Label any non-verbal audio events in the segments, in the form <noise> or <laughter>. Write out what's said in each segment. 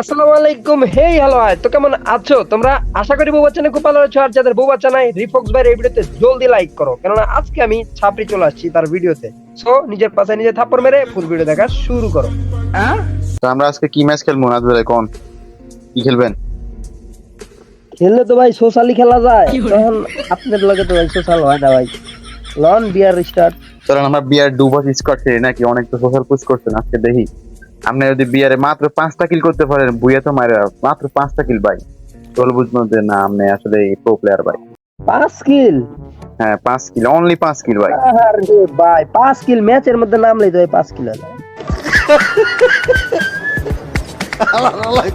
আসসালামু আলাইকুম। Hey hello hi তো কেমন আছো? তোমরা আশা করি বউ বাচ্চা খুব ভালো আছো। আর যাদের বউ বাচ্চা নাই রিফক্স ভাইয়ের এই ভিডিওতে জলদি লাইক করো। কেননা আজকে আমি ছাপড়ি চলে আসছি তার ভিডিওতে সো নিজের পাশে নিজে থাপ্পড় মেরে ফুল ভিডিও দেখা শুরু করো। তো আমরা আজকে কি ম্যাচ খেলব? নাজবে কোন কি খেলবেন? খেললে তো ভাই সোশ্যালি খেলা যায়। তখন আপনার লগে তো ভাই সোশ্যাল হয় না ভাই। লন বিয়ার স্টার্ট চলেন আমরা বিয়ার বছর স্কট খেলি নাকি? অনেক তো সোশ্যাল পুশ করছেন আজকে দেখি। আপনি যদি বিয়ারে মাত্র পাঁচটা কিল করতে পারেন বুয়া তো মারে মাত্র পাঁচটা কিল ভাই। তোল বুঝব যে না আপনি আসলে প্রো প্লেয়ার ভাই। পাঁচ কিল হ্যাঁ পাঁচ কিল অনলি পাঁচ কিল ভাই। আরে ভাই পাঁচ কিল ম্যাচের মধ্যে নামলেই তো ভাই পাঁচ কিল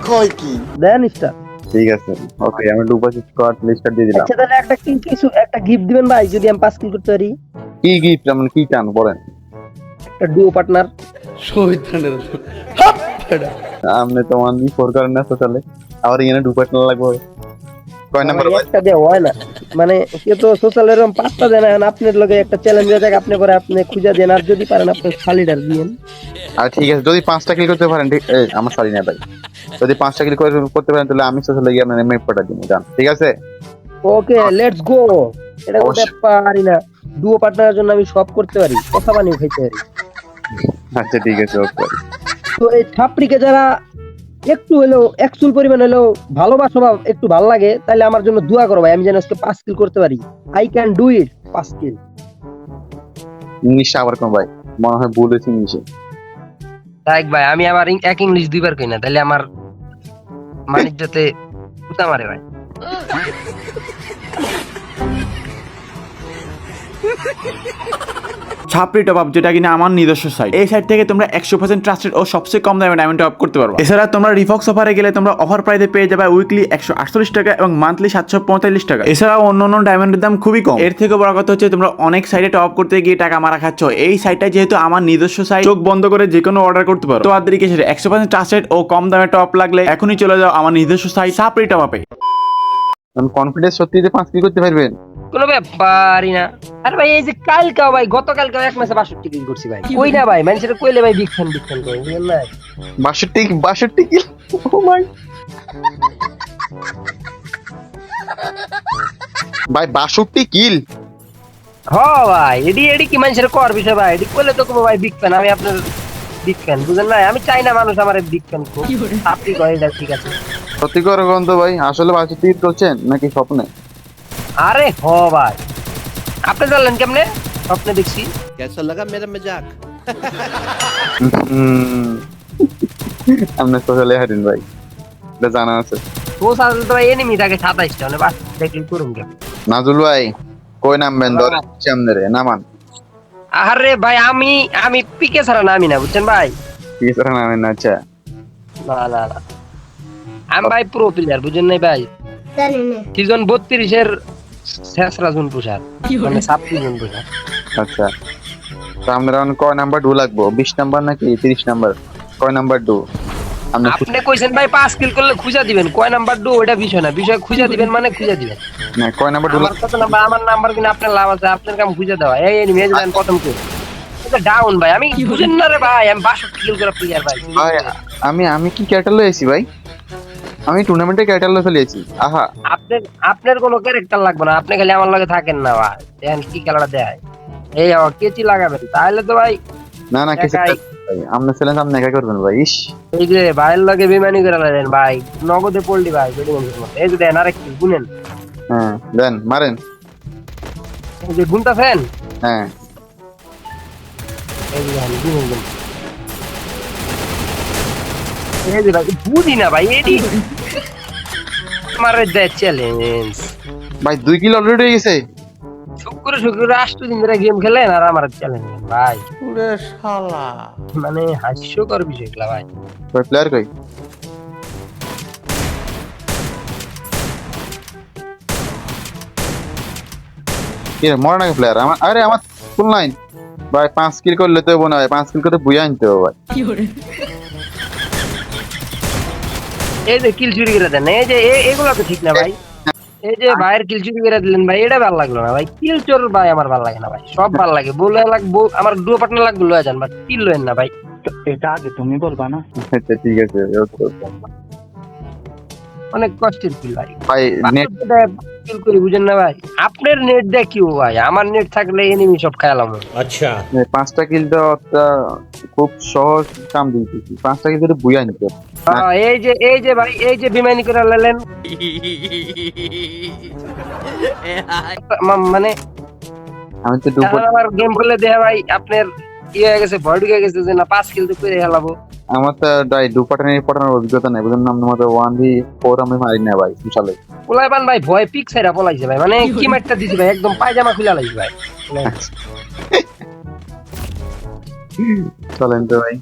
কয় কি? দেন স্টার্ট ঠিক আছে ওকে আমি বছর স্কট লিস্টার দিয়ে দিলাম। আচ্ছা তাহলে একটা কি কিছু একটা গিফট দিবেন ভাই যদি আমি পাঁচ কিল করতে পারি? কি গিফট মানে কি চান বলেন। একটা ডুও পার্টনার আপনি তো ওয়ান ফোর করেন না সোশ্যালে আবার এখানে দু পার্টনার লাগবে। কয় নাম্বার একটা দিয়ে হয় না। মানে সে তো সোশ্যাল এরকম পাঁচটা দেন এখন আপনার লগে একটা চ্যালেঞ্জ হয়ে আপনি করে আপনি খুঁজে দেন আর যদি পারেন আপনি খালিডার দিয়েন আর ঠিক আছে যদি পাঁচটা কিল করতে পারেন ঠিক আমার সরি না ভাই। যদি পাঁচটা কিল করে করতে পারেন তাহলে আমি সোশ্যালে গিয়ে আপনার মেপ পাঠা দিব জান। ঠিক আছে? ওকে লেটস গো এটা অবশ্যই। পারি না। ডুও পার্টনারের জন্য আমি সব করতে পারি কথা বানিয়ে খাইতে পারি। আচ্ছা ঠিক আছে ওকে তো এই ছাপড়িকে যারা একটু হলেও একচুল পরিমাণ হলেও ভালোবাসো বা একটু ভালো লাগে তাহলে আমার জন্য দোয়া করো ভাই আমি যেন আজকে পাঁচ কিল করতে পারি। আই ক্যান ডু ইট পাঁচ কিল। ইংলিশটা আবার কোন ভাই মনে হয় ভুল হয়েছে ইংলিশে। দেখ ভাই আমি আবার এক ইংলিশ দুইবার কই না তাহলে আমার মানিজ্যতে উতা মারে ভাই। <laughs> ছাপড়ি টপ আপ যেটা কিনা আমার নিজস্ব সাইট এই সাইট থেকে তোমরা একশো পার্সেন্ট ট্রাস্টেড ও সবচেয়ে কম দামে ডায়মন্ড টপ করতে পারবে। এছাড়া তোমরা রিফক্স অফারে গেলে তোমরা অফার প্রাইসে পেয়ে যাবে উইকলি একশো আটচল্লিশ টাকা এবং মান্থলি সাতশো পঁয়তাল্লিশ টাকা। এছাড়াও অন্য অন্য ডায়মন্ডের দাম খুবই কম। এর থেকে বড় কথা হচ্ছে তোমরা অনেক সাইটে টপ করতে গিয়ে টাকা মারা খাচ্ছ। এই সাইটটা যেহেতু আমার নিজস্ব সাইট চোখ বন্ধ করে যে কোনো অর্ডার করতে পারো। তো আর কিসের? একশো পার্সেন্ট ট্রাস্টেড ও কম দামে টপ লাগলে এখনই চলে যাও আমার নিজস্ব সাইট ছাপড়ি টপ আপে কনফিডেন্স সত্যি যে পাঁচ কিল করতে পারবেন? কোনো ব্যাপারই না। আরে ভাই এই যে কালকাও ভাই গতকালকাও এক মাসে বাষট্টি কিল করছি ভাই। কই না ভাই? মানুষের কইলে ভাই বিগ ফ্যান বিগ ফ্যান করে বুঝলেন না? বাষট্টি বাষট্টি কিল ও মাই ভাই বাষট্টি কিল? হ ভাই এডি এডি কি মানুষের কর বিষয় ভাই। এডি কইলে তো কোনো ভাই বিগ ফ্যান আমি আপনার বিগ ফ্যান বুঝলেন না? আমি চাই না মানুষ আমার বিগ ফ্যান খুব আপনি কয়ে ঠিক আছে। সত্যি করে গন্ধ ভাই আসলে বাষট্টি কিল করছেন নাকি স্বপ্নে? আরে হ ভাই। আপনি জানলেন কেমনে? আপনি দেখছি। কেসা লাগা মেরা মজাক? আমরা সোশ্যালে হারিন ভাই। এটা জানা আছে। তো বাস দেখলি কে নাজুল ভাই কই নামবেন সামনে রে নামান। আরে ভাই আমি আমি পিকে ছাড়া নামি না বুঝছেন ভাই? পিকে ছাড়া নামি না আচ্ছা। না না না। আমি ভাই প্রো প্লেয়ার বুঝেন নাই ভাই? জানি না। সিজন 32 এর শেষরা জুন প্রসাদ মানে জুন প্রসাদ আচ্ছা। তো আপনার এখন কয় নাম্বার ডু লাগবো? বিশ নাম্বার নাকি তিরিশ নাম্বার? কয় নাম্বার ডু? আপনি কইছেন ভাই পাঁচ কিল করলে খুঁজা দিবেন। কয় নাম্বার ডু? ওটা বিষয় না। বিষয় খুঁজা দিবেন মানে খুঁজা দিবেন। না, কয় নাম্বার ডু আমার কত নাম্বার? আমার নাম্বার কিনা আপনার লাভ আছে। আপনার কাম খুঁজে দেওয়া। এই এই দেন প্রথম কিল। এটা ডাউন ভাই। আমি বুঝেন না রে ভাই আমি বাষট্টি কিল করে প্লেয়ার ভাই। ভাই আমি আমি কি ক্যাটাল লয়েছি ভাই? আমি টুর্নামেন্টে ক্যারেক্টার লয়ে ফেলেছি আহা। আপনার আপনার কোনো ক্যারেক্টার লাগবে না আপনি খালি আমার লগে থাকেন না ভাই। দেখেন কি খেলাটা দেয়। এই আবার কেচি লাগাবেন তাহলে তো ভাই না না কিছু আপনি ছিলেন আপনি একা করবেন ভাই ইস। এই যে ভাইয়ের লগে বেমানি করে লাগেন ভাই। নগদে পড়লি ভাই এই যে দেন আরেক কিল গুনেন। হ্যাঁ দেন মারেন। এই যে গুনতাছেন? হ্যাঁ। এই যে গুনুন গুনুন। এই যে ভাই বুঝি না ভাই এডি মারে দেয় চ্যালেঞ্জ ভাই দুই কিলো অলরেডি হয়ে গেছে। শুক্র শুক্র দিন ধরে গেম খেলেন আর আমার চ্যালেঞ্জ ভাই। পুরে শালা। মানে হাস্যকর বিষয় ভাই। ভাই প্লেয়ার কই? নাকি প্লেয়ার আমার আরে আমার ফুল লাইন ভাই পাঁচ কিল করলে তো বোনা ভাই। পাঁচ কিল করে বুঝে আনতে হবে ভাই। এই যে কিল চুরি করে দেন এই যে এ- এগুলো তো ঠিক না ভাই। এই যে ভাইয়ের কিল চুরি করে দিলেন ভাই এটা ভালো লাগল না ভাই। কিল চোর ভাই আমার ভালো লাগে না ভাই সব ভালো লাগে। বলে লাগবো আমার ডুয়ো পার্টনার লাগবে লয়ে যান বাট কিল লয়েন না ভাই। এটা আগে তুমি বলবা না? আচ্ছা ঠিক আছে অনেক কষ্টের ফিল ভাই। করে বুঝেন না ভাই। আপনার নেট ভাই আমার নেট থাকলে এনিমি সব আচ্ছা। পাঁচটা কিল খুব সহজ কাম পাঁচটা কিল নিতে এই যে এই যে ভাই এই যে বিমানি করে লেলেন। মানে আমি তো দুপুর গেম খেলে দেয়া ভাই আপনার ইয়ে হয়ে গেছে ভয় ঢুকে গেছে যে না পাঁচ কিল তো করে হেলাবো। আমার তো ডাই দু পাটানোর অভিজ্ঞতা নেই বুঝলেন না? আমাদের ওয়ান ভি ফোর আমি মারি না ভাই বিশালে। পোলাইবান ভাই ভয় পিক সাইরা পলাইছে ভাই মানে কি মারটা দিছি ভাই একদম পায়জামা খুলে লাইছে ভাই। চলেন তো ভাই।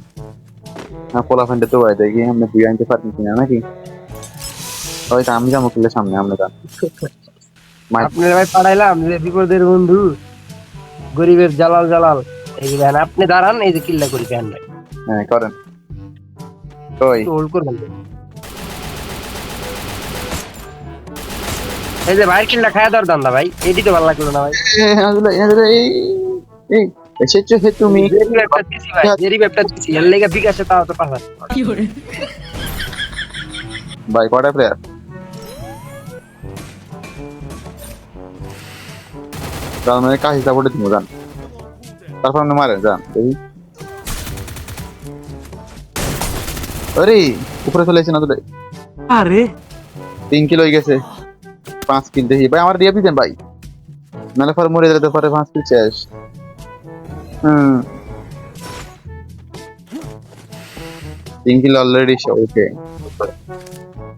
না পোলা ফ্যান্ডে তো ভাই দেখি আমরা দুই আনতে পারবেন কিনা নাকি? হয়তো আমি যাব কিলে সামনে আমরা যান আপনার ভাই পাঠাইলাম যে বিপদের বন্ধু গরিবের জালাল জালাল। এই আপনি দাঁড়ান এই যে কিল্লা করি ভাই। হ্যাঁ করেন। হোল্ড এই যে ভাইয়ের কিল্লা খায়া দান্দা ভাই এটি তো ভালো লাগল না ভাই। এই এই এসেছ হে তুমি। জেরি ব্যাপটা দিছি ভাই জেরি ব্যাপটা দিছি এর লেগে বিকাশে তাও তো পাঠান ভাই কটা প্লেয়ার তার মানে তুমি যান তারপর মারে মারেন যান দেখি। আরে উপরে চলে এসে না তোলে अरे তিন কিলো হয়ে গেছে। পাঁচ কিল দেখি। ভাই আমার দিয়ে দিতেন ভাই। নাহলে পরে মরে যেতে পারে পাঁচ কিল শেষ হুম। তিন কিলো অলরেডি ওকে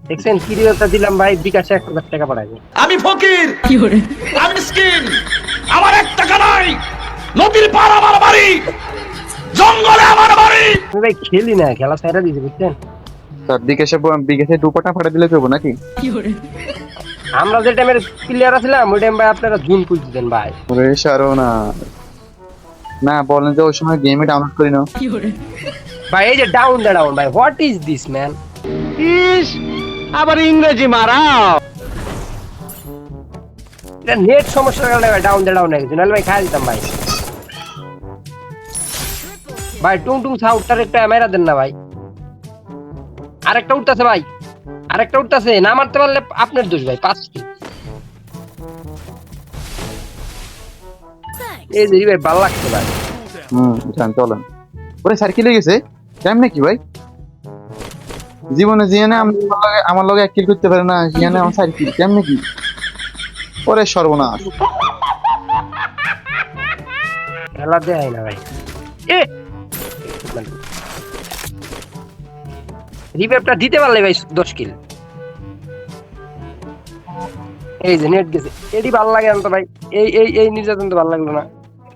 দেখছেন কি রিওটা দিলাম ভাই? বিকাশে এক হাজার টাকা পাঠাইবে আমি ফকির! আমি মিসকিন! আমার এক টাকা নাই! নদীর পার আমার বাড়ি! জঙ্গলে আমার বাড়ি! আমি ভাই খেলি না খেলা দিয়েছে বুঝছেন? তার বিকাশে বিকাশে দুপাটা ফাটা দিলে চলবো নাকি? আমরা যে টাইমের প্লেয়ার ছিলাম ওই টাইম ভাই আপনারা জুন ভাই। ওরে সারো না। না বলেন যে ওই সময় গেমে ডাউনলোড করি না। ভাই এই যে ডাউন দা ডাউন ভাই হোয়াট ইজ দিস ম্যান আবার ইংরেজি মারাও। এটা নেট সমস্যার কারণে ডাউন দা ডাউন হয়ে গেছে নাহলে ভাই খাই দিতাম ভাই। ভাই টুং টুং সাউটটার একটা মেরা দেন না ভাই। আরেকটা উঠতেছে ভাই। আরেকটা উঠতেছে না মারতে পারলে আপনার দোষ ভাই পাঁচ কি এই যে ভাই ভালো লাগছে ভাই। হুম যান চলেন। ওরে স্যার কি লেগেছে কেমন নাকি ভাই? জীবনে জিয়ানে আমার লগে আমার লগে এক কিল করতে পারে না জিয়ানে আমার স্যার কি কেমন কি? ওরে সর্বনাশ। খেলা দেয় না ভাই। এ রিভেপটা দিতে পারলে ভাই দশ কিল এই যে নেট গেছে। এটি ভালো লাগে না তো ভাই। এই এই এই নির্যাতন তো ভালো লাগল না।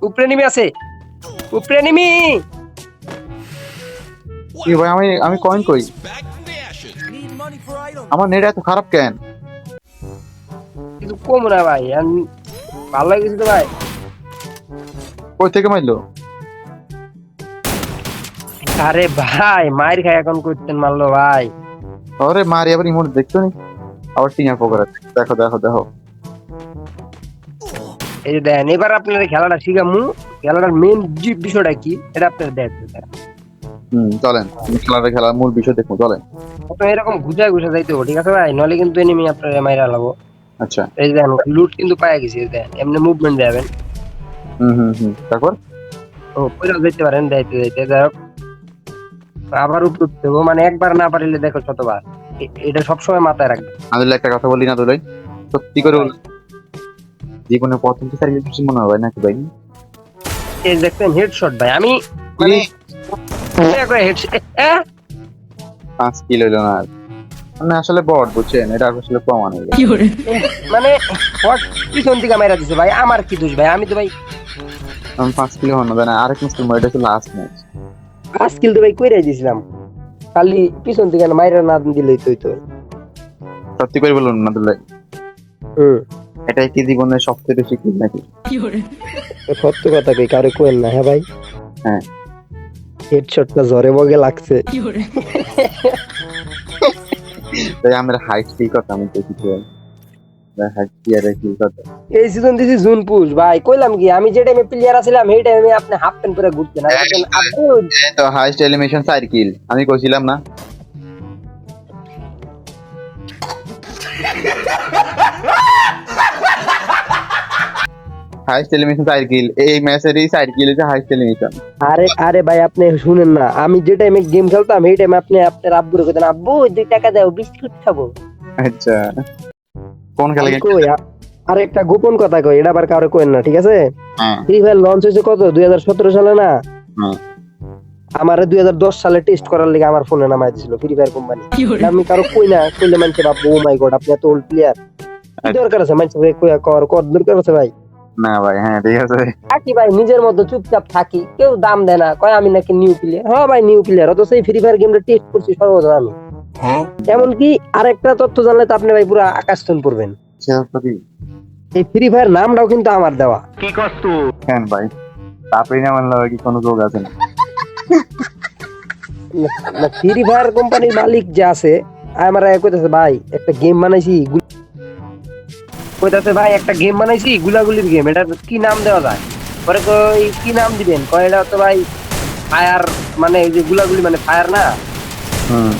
উপরে নিমে আছে। উপরে নিমি! কি ভাই আমি আমি কয়েন কই? আমার নেট এত খারাপ কেন? কিন্তু কম না ভাই ভালো লাগছে তো ভাই। কই থেকে মারলো? আরে ভাই মায়ের খাই এখন করতেন মারলো ভাই। আরে মারি আবার ইমোট দেখছ নি? আবার টিঙা পকড়া দেখো দেখো দেখো। এই যে দেন এবার আপনার খেলাটা শিখামু। খেলাটার মেন বিষয়টা কি এটা আপনার দেখতে হুম চলেন। খেলাটা খেলার মূল বিষয় দেখব চলেন। তো এরকম ঘুষায় ঘুষা যাইতে ঠিক আছে ভাই? নলে কিন্তু এনিমি আপনার মাইরা লাবো। আচ্ছা। এই যে দেখেন লুট কিন্তু পায়া গেছি এই দেখেন এমনি মুভমেন্ট দেবেন। হুম হুম হুম। তারপর? ও পয়সা যেতে পারেন যাইতে যাইতে। যাই হোক। আবার উপরে দেবো মানে একবার না পারিলে দেখো শতবার। এটা সবসময় মাথায় রাখবে। আদুল্লাহ একটা কথা বলি না দুলাই সত্যি করে বল। জীবনে প্রথম কি সার্ভিস বেশি মনে হয় নাকি ভাই? এই দেখছেন হেডশট ভাই। আমি মানে হেডশট পাঁচ কিলো হইল না আর। মানে আসলে বট বুঝছেন? এটা আসলে প্রমাণ গেছে মানে what পিছন দিকে মাইরা দিছে ভাই। আমার কি দোষ ভাই? আমি তো ভাই আমি পাঁচ কিলো হন না। আরেক মুসলিম এটা ছিল লাস্ট ম্যাচ পাঁচ কিল তো ভাই কইরাই দিছিলাম। খালি পিছন দিকে মাইরা না দিলেই তো হইতো। সত্যি করে বলুন না হুম। এটাই কি জীবনের সবচেয়ে বেশি কিল নাকি? সত্য কথা কই কারে কোয়েন না হ্যাঁ ভাই? হ্যাঁ। হেডশটটা ঝরে বগে লাগছে। তাই আমার হাইট কি কথা আমি দেখি তো এই সিজন দিছি জুন পুশ ভাই কইলাম কি আমি যে টাইমে প্লেয়ার আছিলাম সেই টাইমে আপনি হাফ প্যান্ট পরে ঘুরতেন আর বলতেন, আব্বু এই তো হাইস্ট এলিমিনেশন চার কিল আমি কইছিলাম না। হাইস্ট এলিমিনেশন চার কিল এই ম্যাচেরই চার কিল হচ্ছে হাইস্ট এলিমিনেশন আরে আরে ভাই আপনি শুনেন না আমি যে টাইমে গেম খেলতাম সেই টাইমে আপনি আপনার আব্বুরে কইতেন আব্বু দুই টাকা দাও বিস্কুট খাব। আচ্ছা। কোন খেলা কই আর একটা গোপন কথা কই এটা আবার কারও কইন না ঠিক আছে? হ্যাঁ। ফ্রি ফায়ার লঞ্চ হয়েছে কত? দুই সালে না? হুম। আমার দুই সালে টেস্ট করার লেগে আমার ফোনে নামাই দিছিল ফ্রি ফায়ার কোম্পানি আমি কারও কই না কইলে মানুষে ভাববো ও মাই গড আপনি এত ওল্ড প্লেয়ার কি দরকার আছে মানুষে কইয়া কর কর দরকার আছে ভাই? না ভাই হ্যাঁ ঠিক আছে। থাকি ভাই নিজের মতো চুপচাপ থাকি কেউ দাম দেয় না কয় আমি নাকি নিউ প্লেয়ার হ্যাঁ ভাই নিউ প্লেয়ার অত সেই ফ্রি ফায়ার গেমটা টেস্ট করছি সর্বদা আমি। এমনকি আরেকটা তথ্য জানলে তো আপনি ভাই পুরো আকাশতন পড়বেন এই ফ্রি ফায়ার নামটাও কিন্তু আমার দেওয়া। কি করছ কেন ভাই? তারপরে না মানলে কি কোনো যোগ আছে না? ফ্রি ফায়ার কোম্পানির মালিক যে আছে আমার কইতাছে ভাই একটা গেম বানাইছি কইতাছে ভাই একটা গেম বানাইছি গুলাগুলির গেম এটা কি নাম দেওয়া যায়? পরে কই কি নাম দিবেন? কয় এটা তো ভাই ফায়ার মানে এই যে গুলাগুলি মানে ফায়ার না? হুম।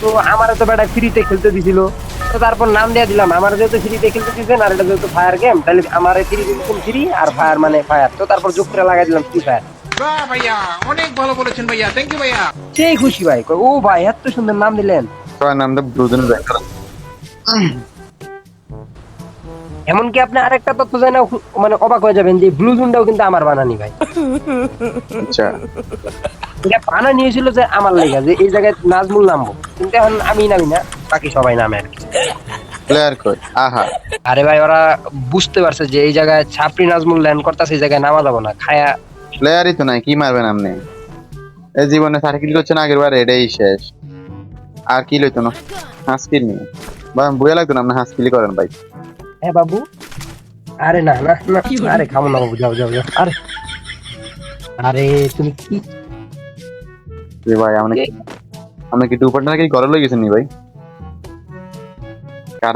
তো আমার তো বেটা ফ্রিতে খেলতে দিছিল। তো তারপর নাম দিয়ে দিলাম আমার যেহেতু ফ্রিতে খেলতে দিয়েছেন আর এটা যেহেতু ফায়ার গেম তাহলে আমার ফ্রি দিয়েছেন ফ্রি আর ফায়ার মানে ফায়ার তো তারপর যোগ করে লাগাই দিলাম ফ্রি ফায়ার ভাইয়া অনেক ভালো বলেছেন ভাইয়া। থ্যাংক ইউ ভাইয়া। সেই খুশি ভাই ও ভাই এত সুন্দর নাম দিলেন। নামটা ব্রুজন এমনকি আপনি আরেকটা তথ্য জানা মানে অবাক হয়ে যাবেন যে ব্লু জুনটাও কিন্তু আমার বানানি ভাই। আচ্ছা। এটা বানানি হয়েছিল যে আমার লেগা যে এই জায়গায় নাজমুল নামবো। কিন্তু এখন আমি নামি না বাকি সবাই নামে আর কি। প্লেয়ার কই? আহা। আরে ভাই ওরা বুঝতে পারছে যে এই জায়গায় ছাপড়ি নাজমুল ল্যান্ড করতেছে এই জায়গায় নামা যাব না খায়া প্লেয়ারই তো নাই কি মারবেন আপনি? এই জীবনে সার্কিল করছেন আগের বার এটাই শেষ। আর কি লইতো না? হাসকিল নিয়ে। বা বুয়া লাগতো না আপনি হাসকিলি করেন ভাই। হ্যাঁ বাবু? আরে না না না। আরে খামো না বাবু যাও যাও যাও। আরে আরে তুমি কি যে ভাই আপনি আপনি কি দুপাট নাকি ঘরে লই গেছেন নি ভাই?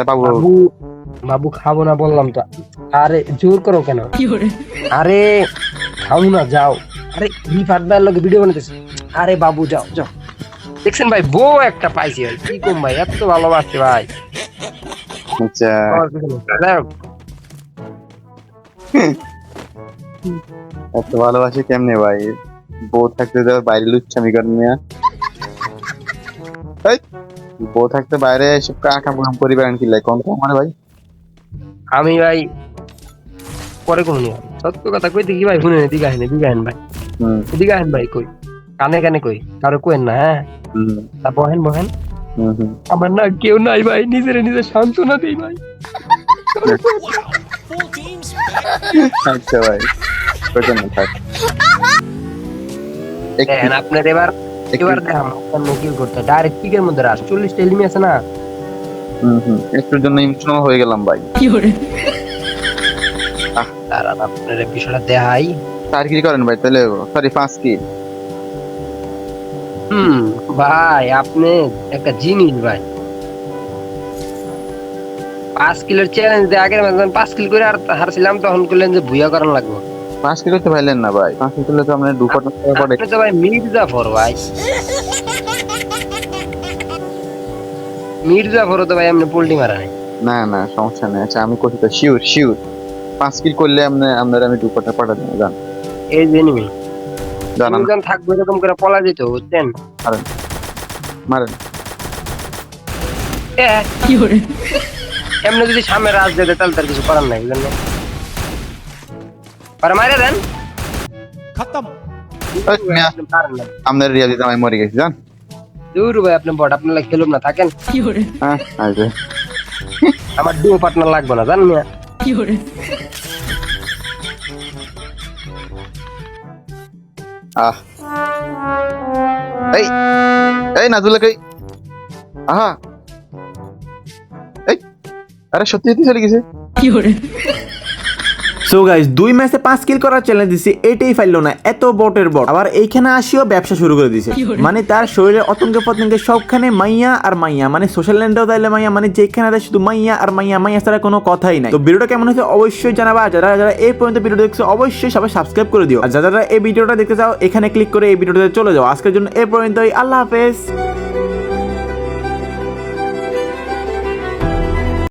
পাবো? বাবু বাবু খাব না বললাম তো। আরে জোর করো কেন? আরে খাও না যাও। আরে রিফাত ভাইয়ের লোক ভিডিও বানাইতেছে? আরে বাবু যাও যাও। দেখছেন ভাই বউ একটা পাইছি ভাই। কি কম ভাই এত ভালোবাসছে ভাই। আচ্ছা। এত ভালোবাসি কেমনে ভাই? বউ থাকতে তো বাইরে লুচ্ছামি করেন এই, বউ থাকতে বাইরে এসব কাকা কাম করি বেড়ান কি লাই? কোন ভাই? আমি ভাই পরে কোনো সত্য কথা কইতে কি ভাই শুনে দিঘা হেন দিঘা হেন ভাই। দিঘা হেন ভাই কই? কানে কানে কই? কারও কোয়েন না হ্যাঁ? তা বহেন বহেন। আমার না কেউ নাই ভাই নিজের নিজে সান্ত্বনা দিই ভাই। আচ্ছা ভাই থাক। দেখেন আপনার এবার এবার দেখাম কি করতে ডাইরেক্ট কিকের মধ্যে রাস চল্লিশটা এলিমি আছে না? হুম হুম একটুর জন্য ইমোশনাল হয়ে গেলাম ভাই। দাঁড়ান আপনার বিষয়টা দেখাই। চার কি করেন ভাই? তাহলে সরি পাঁচ কি? হুম ভাই আপনি একটা জিনিস ভাই। পাঁচ কিলোর চ্যালেঞ্জ দিয়ে আগের মাঝে পাঁচ কিলো করে আর হারছিলাম তখন করলেন যে ভুয়া করান লাগবে। পাঁচ কিলো করতে পারলেন না ভাই। পাঁচ কিলো তো আপনার দুপাট পড়ে আপনি তো ভাই মির্জাফর ভাই। মির্জাফরও তো ভাই আপনি পোল্ট্রি মারা নাই। না না সমস্যা নেই। আচ্ছা আমি শিওর শিওর পাঁচ কিল করলে আপনি আপনার আমি দুপাটা পাঠা দেবো জান। এই যে দুজন থাকব এরকম করে পলা যেত বুঝছেন? মারেন। এ, এমনি যদি সামনে রাজ যেতে তাহলে তার কিছু করার নাই বুঝলেন? পরে মারে দেন ওই মিয়া, আপনি পারেন না। আপনার রিয়া দিতে আমি মরে গেছি জান দূর ভাই আপনি বট আপনার লাগে খেলুম না থাকেন হ্যাঁ আমার ডিও পার্টনার লাগবে না জান মিয়া আহ এই এই নাজুলা কই আহা এই আরে সত্যি সত্যি চলে গেছে সো গাইস দুই ম্যাচে পাঁচ কিল করার চ্যালেঞ্জ দিছি এটাই ফাইল না এত বটের বট আবার এইখানে আসিও ব্যবসা শুরু করে দিছে। মানে তার শরীরে অতঙ্গে পতঙ্গে সবখানে মাইয়া আর মাইয়া মানে সোশ্যাল ল্যান্ডেও তাইলে মাইয়া মানে যেখানে দেয় শুধু মাইয়া আর মাইয়া মাইয়া ছাড়া কোনো কথাই নাই। তো ভিডিওটা কেমন হয়েছে অবশ্যই জানাবা যারা যারা এই পর্যন্ত ভিডিও দেখছ অবশ্যই সবাই সাবস্ক্রাইব করে দিও। আর যারা যারা এই ভিডিওটা দেখতে চাও এখানে ক্লিক করে এই ভিডিওটাতে চলে যাও। আজকের জন্য এই পর্যন্তই আল্লাহ হাফেজ।